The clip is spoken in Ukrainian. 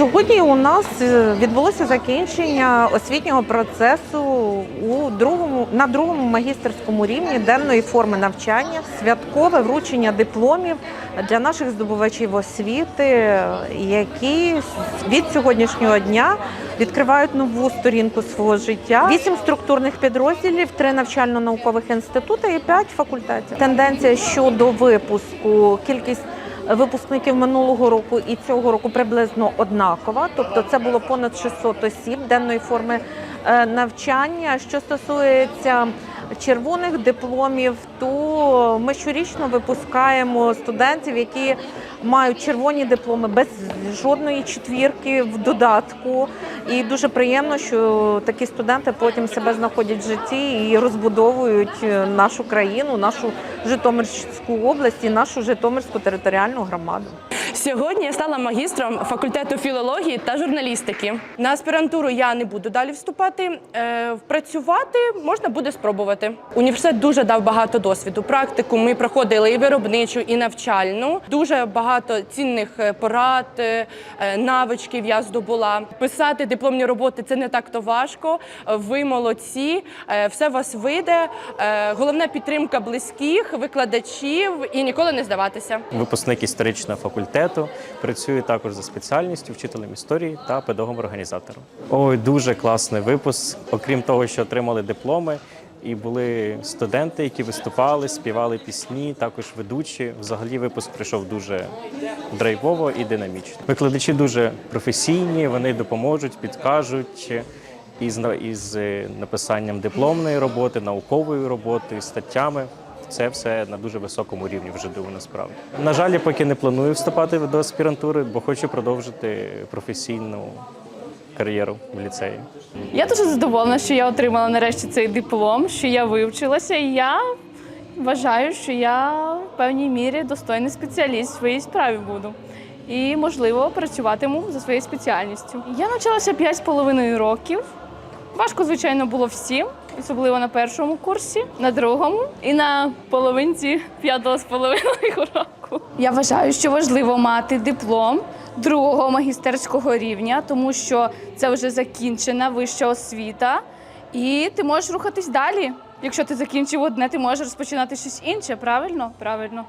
Сьогодні у нас е, відбулося закінчення освітнього процесу у другому на другому магістерському рівні денної форми навчання, святкове вручення дипломів для наших здобувачів освіти, які від сьогоднішнього дня відкривають нову сторінку свого життя. Вісім структурних підрозділів, три навчально-наукових інститути і п'ять факультетів. Тенденція щодо випуску, кількість випускників минулого року і цього року приблизно однакова. Тобто це було понад 600 осіб денної форми е, навчання. Що стосується червоних дипломів, то ми щорічно випускаємо студентів, які мають червоні дипломи без жодної четвірки в додатку. І дуже приємно, що такі студенти потім себе знаходять в житті і розбудовують е, нашу країну, нашу Житомирську область і нашу Житомирську територіальну громаду. Сьогодні я стала магістром факультету філології та журналістики. На аспірантуру я не буду далі вступати. Е, Працювати можна буде спробувати. Університет дуже дав багато досвіду. Практику ми проходили і виробничу, і навчальну. Дуже багато цінних е, порад, е, навичків я здобула. Писати дипломні роботи це не так то важко. Ви молодці, все вас вийде. Головна підтримка близьких, викладачів і ніколи не здаватися. Випускник історичного факультету працює також за спеціальністю вчителем історії та педагогом-організатором. Ой, дуже класний випуск. Окрім того, що отримали дипломи, і були студенти, які виступали, співали пісні, також ведучі. Взагалі випуск прийшов дуже драйвово і динамічно. Викладачі дуже професійні, вони допоможуть, підкажуть. Із, із е, написанням дипломної роботи, наукової роботи, статтями. Це все на дуже високому рівні вже думаю, насправді. На жаль, я поки не планую вступати до аспірантури, бо хочу продовжити професійну кар'єру в ліцеї. Я дуже задоволена, що я отримала нарешті цей диплом, що я вивчилася, і я вважаю, що я в певній мірі достойний спеціаліст в своїй справі буду. І, можливо, працюватиму за своєю спеціальністю. Я навчалася 5,5 років. Важко, звичайно, було всім, особливо на першому курсі, на другому і на половинці п'ятого з половиною року. Я вважаю, що важливо мати диплом другого магістерського рівня, тому що це вже закінчена вища освіта, і ти можеш рухатись далі. Якщо ти закінчив одне, ти можеш розпочинати щось інше. Правильно? Правильно.